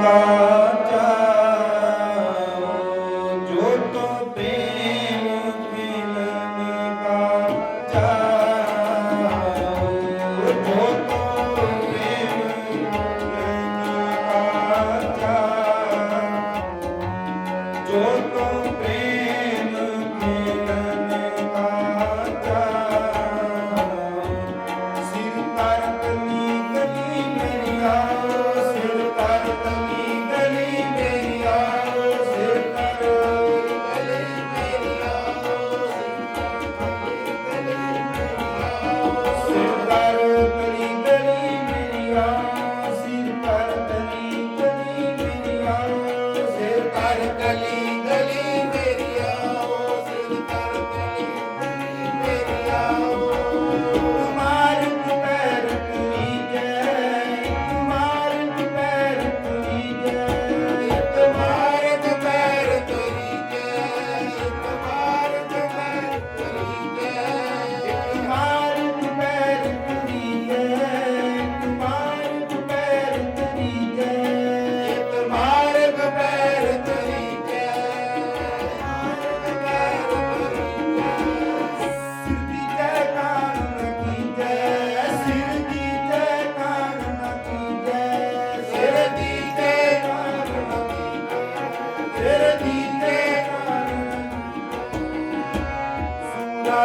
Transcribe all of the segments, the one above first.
love. हर कली गली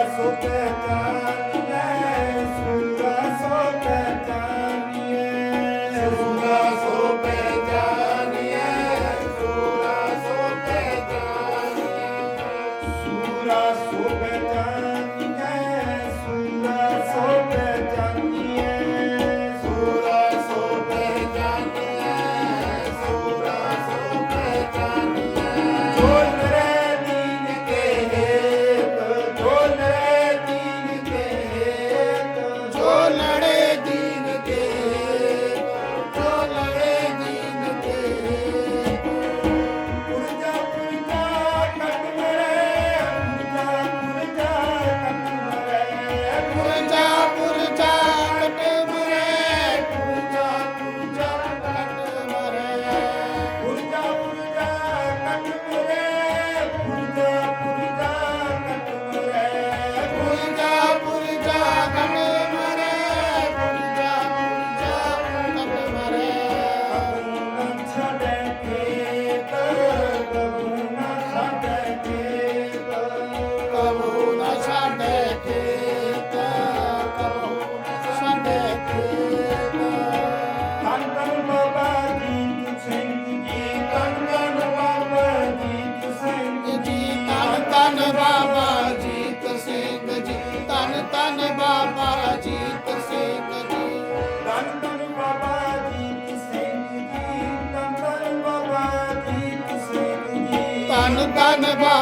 soteta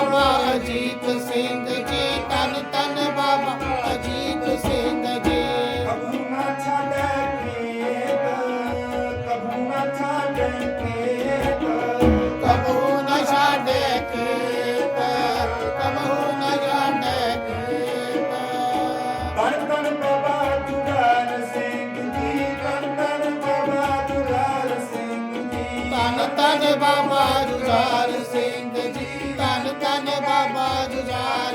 Baba Ajit Singh ji ਤਨ ਤਨ ਬਾਬਾ ਅਜੀਤ ਸਿੰਘ ਜੀ। ਕਭੂ ਨਾ ਛੱਡੇ ਖੇਤ ਕਭੂ ਨਾ ਛੱਡੇ ਖੇਤ। ਕਭੂ ਨਾ ਛੱਡੇ ਖੇਤ ਕਭੂ ਨਾ ਛੱਡੇ ਖੇਤ। ਤਨ ਤਨ ਬਾਬਾ ਦੁਰਾਨ ਸਿੰਘ ਜੀ ਤਨ ਤਨ ਬਾਬਾ ਦੁਰਾਨ ਸਿੰਘ ਜੀ। ਤਨ ਤਨ ਬਾਬਾ ਦੁਰਾਨ ਸਿੰਘ ਜੀ ਤਨ बाजू जा